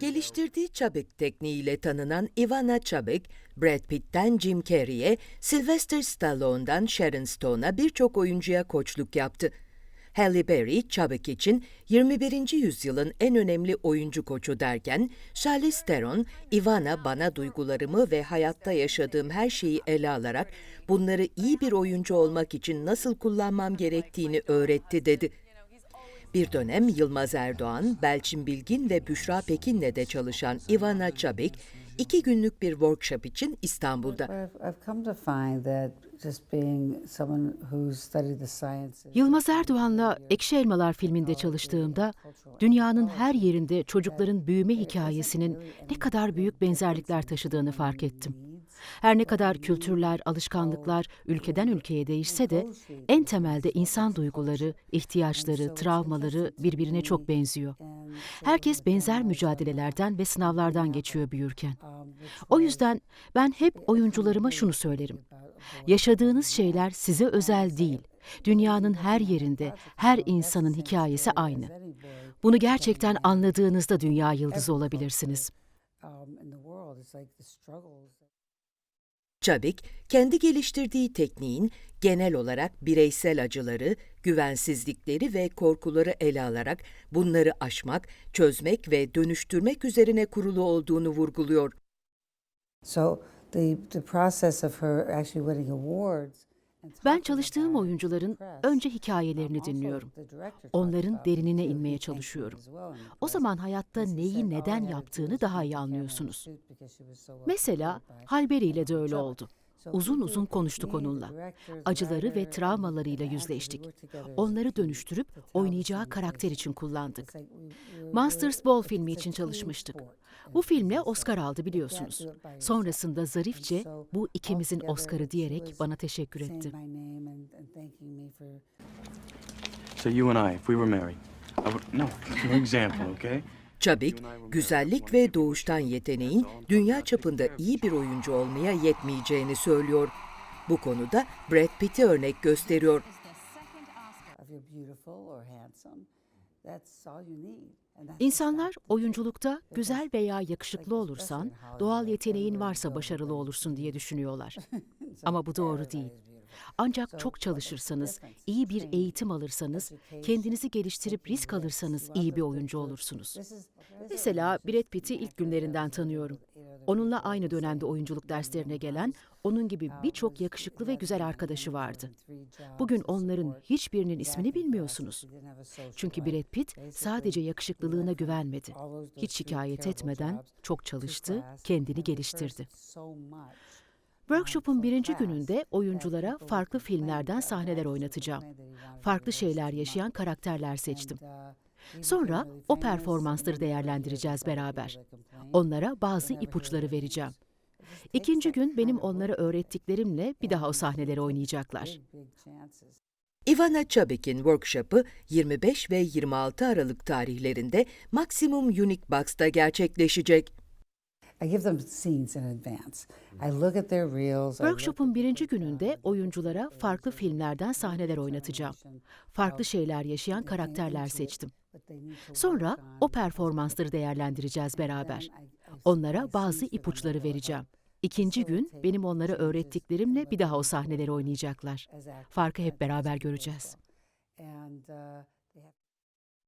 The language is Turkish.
Geliştirdiği Chubbuck tekniğiyle tanınan Ivana Chubbuck, Brad Pitt'ten Jim Carrey'e, Sylvester Stallone'dan Sharon Stone'a birçok oyuncuya koçluk yaptı. Halle Berry, Chubbuck için 21. yüzyılın en önemli oyuncu koçu derken, Charlize Theron, Ivana bana duygularımı ve hayatta yaşadığım her şeyi ele alarak bunları iyi bir oyuncu olmak için nasıl kullanmam gerektiğini öğretti dedi. Bir dönem Yılmaz Erdoğan, Belçin Bilgin ve Büşra Pekin'le de çalışan Ivana Çabik, iki günlük bir workshop için İstanbul'da. Yılmaz Erdoğan'la Ekşi Elmalar filminde çalıştığımda dünyanın her yerinde çocukların büyüme hikayesinin ne kadar büyük benzerlikler taşıdığını fark ettim. Her ne kadar kültürler, alışkanlıklar ülkeden ülkeye değişse de en temelde insan duyguları, ihtiyaçları, travmaları birbirine çok benziyor. Herkes benzer mücadelelerden ve sınavlardan geçiyor büyürken. O yüzden ben hep oyuncularıma şunu söylerim. Yaşadığınız şeyler size özel değil. Dünyanın her yerinde, her insanın hikayesi aynı. Bunu gerçekten anladığınızda dünya yıldızı olabilirsiniz. Çabik, kendi geliştirdiği tekniğin genel olarak bireysel acıları, güvensizlikleri ve korkuları ele alarak bunları aşmak, çözmek ve dönüştürmek üzerine kurulu olduğunu vurguluyor. So the the process of her actually winning awards. Ben çalıştığım oyuncuların önce hikayelerini dinliyorum. Onların derinine inmeye çalışıyorum. O zaman hayatta neyi said, "All I neden yaptığını daha iyi anlıyorsunuz. Mesela Halberi ile de Chubbuck." öyle oldu. Uzun uzun konuştuk onunla. Acıları ve travmalarıyla yüzleştik. Onları dönüştürüp oynayacağı karakter için kullandık. Masters Ball filmi için çalışmıştık. Bu filmle Oscar aldı biliyorsunuz. Sonrasında zarifçe bu ikimizin Oscar'ı diyerek bana teşekkür etti. So you and I, if we were married, I would no, for example, okay? Çabik, güzellik ve doğuştan yeteneğin dünya çapında iyi bir oyuncu olmaya yetmeyeceğini söylüyor. Bu konuda Brad Pitt'i örnek gösteriyor. İnsanlar oyunculukta güzel veya yakışıklı olursan, doğal yeteneğin varsa başarılı olursun diye düşünüyorlar. Ama bu doğru değil. Ancak çok çalışırsanız, iyi bir eğitim alırsanız, kendinizi geliştirip risk alırsanız iyi bir oyuncu olursunuz. Mesela Brad Pitt'i ilk günlerinden tanıyorum. Onunla aynı dönemde oyunculuk derslerine gelen, onun gibi birçok yakışıklı ve güzel arkadaşı vardı. Bugün onların hiçbirinin ismini bilmiyorsunuz. Çünkü Brad Pitt sadece yakışıklılığına güvenmedi. Hiç şikayet etmeden çok çalıştı, kendini geliştirdi. Workshop'un birinci gününde oyunculara farklı filmlerden sahneler oynatacağım. Farklı şeyler yaşayan karakterler seçtim. Sonra o performansları değerlendireceğiz beraber. Onlara bazı ipuçları vereceğim. İkinci gün benim onlara öğrettiklerimle bir daha o sahneleri oynayacaklar. Ivana Çabik'in workshop'ı 25 ve 26 Aralık tarihlerinde Maximum Unique Box'ta gerçekleşecek. I give them scenes in advance. I look at their reels. Workshop'un birinci gününde oyunculara farklı filmlerden sahneler oynatacağım. Farklı şeyler yaşayan karakterler seçtim. Sonra o performansları değerlendireceğiz beraber. Onlara bazı ipuçları vereceğim. İkinci gün benim onlara öğrettiklerimle bir daha o sahneleri oynayacaklar. Farkı hep beraber göreceğiz.